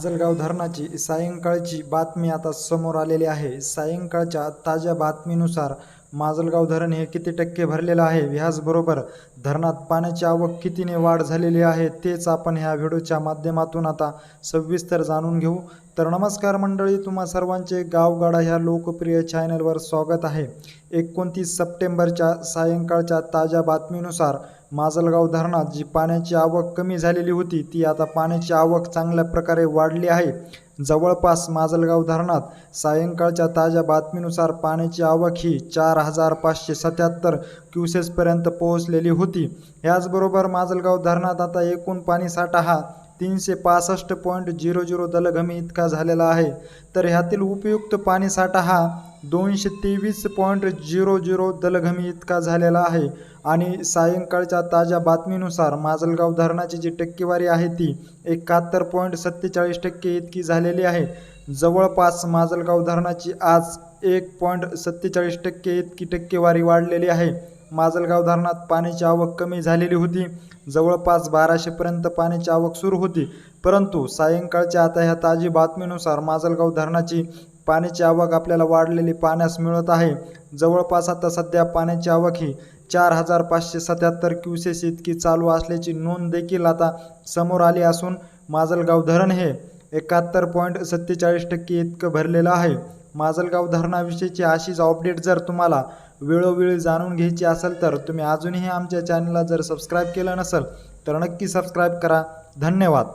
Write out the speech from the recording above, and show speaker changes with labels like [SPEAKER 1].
[SPEAKER 1] माजलगाव धरणाची सायंकाळची बातमी आता समोर आलेली आहे. सायंकाळच्या ताज्या बातमीनुसार माजलगाव धरण हे किती टक्के भरलेलं आहे? ह्याचबरोबर धरणात पाण्याची आवक कितीने वाढ झालेली आहे? तेच आपण ह्या व्हिडिओच्या माध्यमातून आता सविस्तर जाणून घेऊ. तर नमस्कार मंडळी तुम्हा सर्वांचे गावगाडा ह्या लोकप्रिय चॅनलवर स्वागत आहे. एकोणतीस सप्टेंबरच्या सायंकाळच्या ताज्या बातमीनुसार माजलगाव धरणात जी पाण्याची आवक कमी झालेली होती ती आता पाण्याची आवक चांगल्या प्रकारे वाढली आहे. जवळपास माजलगाव धरणात सायंकाळच्या ताज्या बातमीनुसार पाण्याची आवक ही चार हजार पाचशे सत्याहत्तर क्युसेसपर्यंत पोहोचलेली होती. याचबरोबर माजलगाव धरणात आता एकूण पाणीसाठा हा तीनशे पासष्ट पॉईंट झिरो झिरो दलघमी इतका झालेला आहे. तर ह्यातील उपयुक्त पाणीसाठा हा दोनशे तेवीस पॉईंट झिरो झिरो दलघमी इतका झालेला आहे. आणि सायंकाळच्या ताज्या बातमीनुसार माजलगाव धरणाची जी टक्केवारी आहे ती एकाहत्तर पॉईंट सत्तेचाळीस टक्के इतकी झालेली आहे. जवळपास माजलगाव धरणाची आज एक पॉईंट सत्तेचाळीस टक्के इतकी टक्केवारी वाढलेली आहे. माजलगाव धरणात पाण्याची आवक कमी झालेली होती. जवळपास बाराशेपर्यंत पाण्याची आवक सुरू होती. परंतु सायंकाळच्या आता ह्या ताजी बातमीनुसार माजलगाव धरणाची पाण्याची आवक आपल्याला वाढलेली पाण्यास मिळत आहे. जवळपास आता सध्या पाण्याची आवक ही चार हजार पाचशे सत्याहत्तर क्युसेस इतकी चालू असल्याची नोंद देखील आता समोर आली असून माजलगाव धरण हे एकाहत्तर पॉईंट सत्तेचाळीस टक्के इतकं भरलेलं आहे. माजलगाव धरणाविषयीची अशीच अपडेट जर तुम्हाला वेळोवेळी जाणून घ्यायची असेल तर तुम्ही अजूनही आमच्या चॅनलला जर सबस्क्राईब केलं नसेल तर नक्की सबस्क्राईब करा. धन्यवाद.